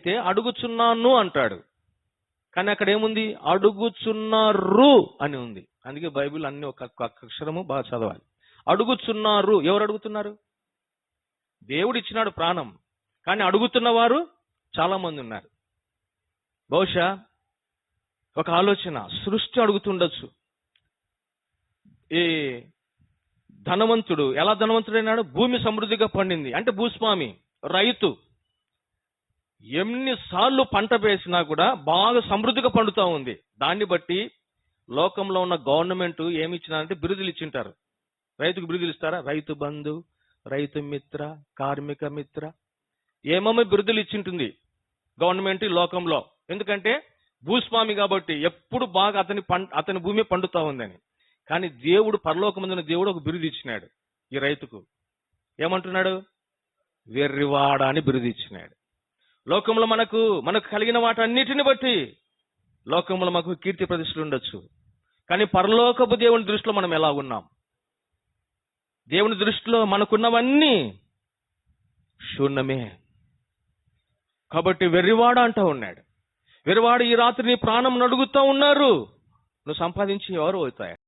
అయితే అడుగుచున్నాను అంటాడు. కానీ అక్కడ ఏముంది? అడుగుచున్నారు అని ఉంది. అందుకే బైబిల్ అన్ని ఒక అక్షరము బాగా చదవాలి. అడుగుచున్నారు. ఎవరు అడుగుతున్నారు? దేవుడు ఇచ్చినాడు ప్రాణం. కానీ అడుగుతున్న వారు చాలా మంది ఉన్నారు. బహుశా ఒక ఆలోచన సృష్టి అడుగుతుండొచ్చు. ఈ ధనవంతుడు ఎలా ధనవంతుడైనాడు? భూమి సమృద్ధిగా పండింది. అంటే భూస్వామి రైతు. ఎన్నిసార్లు పంట వేసినా కూడా బాగా సమృద్ధిగా పండుతూ ఉంది. దాన్ని బట్టి లోకంలో ఉన్న గవర్నమెంట్ ఏమి ఇచ్చినారంటే బిరుదులు ఇచ్చింటారు. రైతుకు బిరుదులు ఇస్తారా? రైతు బంధు రైతు మిత్ర కార్మిక మిత్ర. ఏమేమో బిరుదులు ఇచ్చింటుంది గవర్నమెంట్ ఈ లోకంలో. ఎందుకంటే భూస్వామి కాబట్టి ఎప్పుడు బాగా అతని పం అతని భూమి పండుతూ ఉందని. కానీ దేవుడు పరలోకమందున దేవుడు ఒక బిరుదు ఇచ్చినాడు ఈ రైతుకు. ఏమంటున్నాడు? వెర్రివాడ అని బిరుదు ఇచ్చినాడు. లోకంలో మనకు మనకు కలిగిన వాటన్నిటిని బట్టి లోకంలో మనకు కీర్తి ప్రతిష్టలు ఉండొచ్చు. కానీ పరలోకపు దేవుని దృష్టిలో మనం ఎలా ఉన్నాం? దేవుని దృష్టిలో మనకున్నవన్నీ శూన్యమే. కాబట్టి వెర్రివాడ అంటూ ఉన్నాడు. వెర్రివాడు ఈ రాత్రి నీ ప్రాణం నడుగుతూ ఉన్నారు. నువ్వు సంపాదించి ఎవరు అవుతాయి?